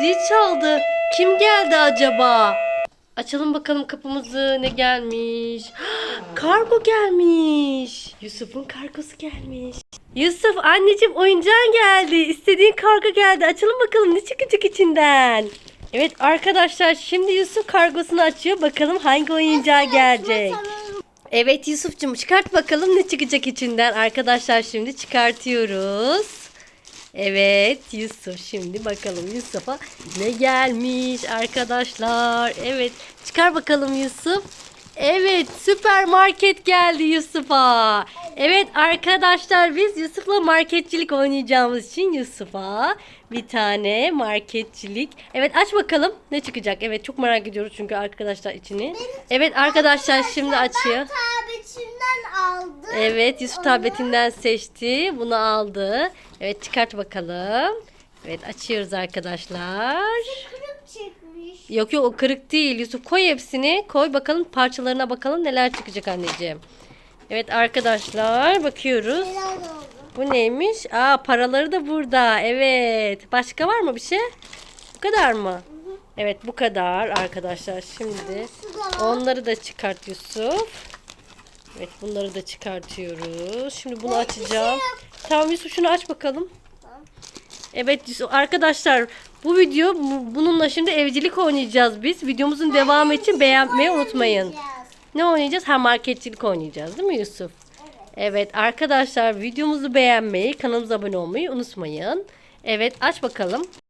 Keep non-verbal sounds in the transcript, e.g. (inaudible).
Zil çaldı. Kim geldi acaba? Açalım bakalım kapımızı. Ne gelmiş? (gasps) Kargo gelmiş. Yusuf'un kargosu gelmiş. Yusuf anneciğim oyuncağın geldi. İstediğin kargo geldi. Açalım bakalım ne çıkacak içinden. Evet arkadaşlar şimdi Yusuf kargosunu açıyor. Bakalım hangi oyuncağı gelecek. Evet Yusuf'cum çıkart bakalım ne çıkacak içinden. Arkadaşlar şimdi çıkartıyoruz. Evet Yusuf şimdi bakalım Yusuf'a ne gelmiş arkadaşlar. Evet çıkar bakalım Yusuf. Evet süpermarket geldi Yusuf'a. Evet arkadaşlar biz Yusuf'la marketçilik oynayacağımız için Yusuf'a bir tane marketçilik. Evet aç bakalım ne çıkacak. Evet çok merak ediyoruz çünkü arkadaşlar içini. Evet arkadaşlar şimdi açıyor. Ben aldım. Evet Yusuf tabletinden seçti. Bunu aldı. Evet çıkart bakalım. Evet açıyoruz arkadaşlar. Kırık çıkmış. Yok yok o kırık değil. Yusuf koy hepsini. Koy bakalım parçalarına bakalım neler çıkacak anneciğim. Evet arkadaşlar bakıyoruz. Helal. Bu neymiş? Aa paraları da burada. Evet. Başka var mı bir şey? Bu kadar mı? Evet bu kadar arkadaşlar. Şimdi onları da çıkart Yusuf. Evet bunları da çıkartıyoruz. Şimdi bunu açacağım. Tamam Yusuf şunu aç bakalım. Evet Yusuf arkadaşlar bu video bu- bununla şimdi evcilik oynayacağız biz. Videomuzun devamı için beğenmeyi unutmayın. Ne oynayacağız? Ha marketçilik oynayacağız değil mi Yusuf? Evet arkadaşlar videomuzu beğenmeyi, kanalımıza abone olmayı unutmayın. Evet aç bakalım.